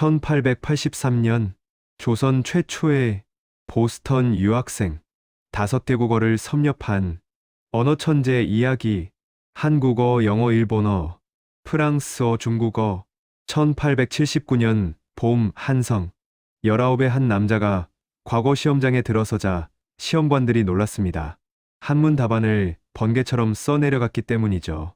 1883년 조선 최초의 보스턴 유학생 다섯 개국어를 섭렵한 언어 천재 이야기 한국어, 영어, 일본어, 프랑스어, 중국어 1879년 봄 한성 19의 한 남자가 과거 시험장에 들어서자 시험관들이 놀랐습니다. 한문 답안을 번개처럼 써내려갔기 때문이죠.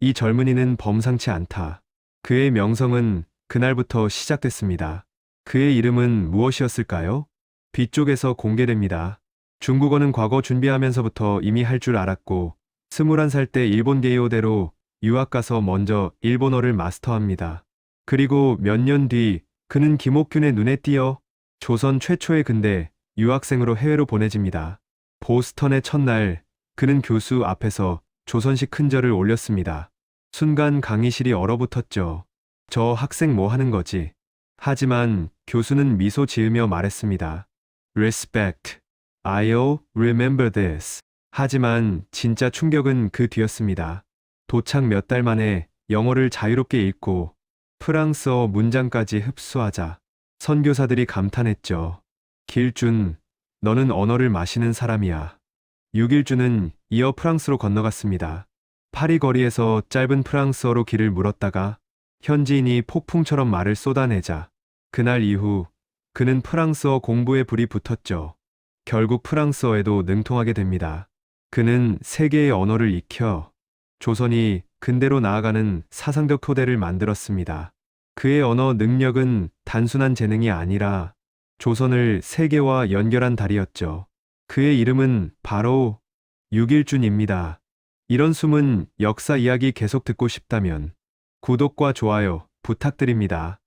이 젊은이는 범상치 않다. 그의 명성은 그날부터 시작됐습니다. 그의 이름은 무엇이었을까요? 뒤쪽에서 공개됩니다. 중국어는 과거 준비하면서부터 이미 할 줄 알았고, 21살 때 일본 게이오대로 유학 가서 먼저 일본어를 마스터합니다. 그리고 몇 년 뒤 그는 김옥균의 눈에 띄어 조선 최초의 근대 유학생으로 해외로 보내집니다. 보스턴의 첫날 그는 교수 앞에서 조선식 큰절을 올렸습니다. 순간 강의실이 얼어붙었죠. 저 학생 뭐 하는 거지? 하지만 교수는 미소 지으며 말했습니다. Respect. I'll remember this. 하지만 진짜 충격은 그 뒤였습니다. 도착 몇 달 만에 영어를 자유롭게 읽고 프랑스어 문장까지 흡수하자 선교사들이 감탄했죠. 길준, 너는 언어를 마시는 사람이야. 6일주는 이어 프랑스로 건너갔습니다. 파리 거리에서 짧은 프랑스어로 길을 물었다가 현지인이 폭풍처럼 말을 쏟아내자 그날 이후 그는 프랑스어 공부에 불이 붙었죠. 결국 프랑스어에도 능통하게 됩니다. 그는 세계의 언어를 익혀 조선이 근대로 나아가는 사상적 토대를 만들었습니다. 그의 언어 능력은 단순한 재능이 아니라 조선을 세계와 연결한 달이었죠. 그의 이름은 바로 육일준입니다. 이런 숨은 역사 이야기 계속 듣고 싶다면 구독과 좋아요 부탁드립니다.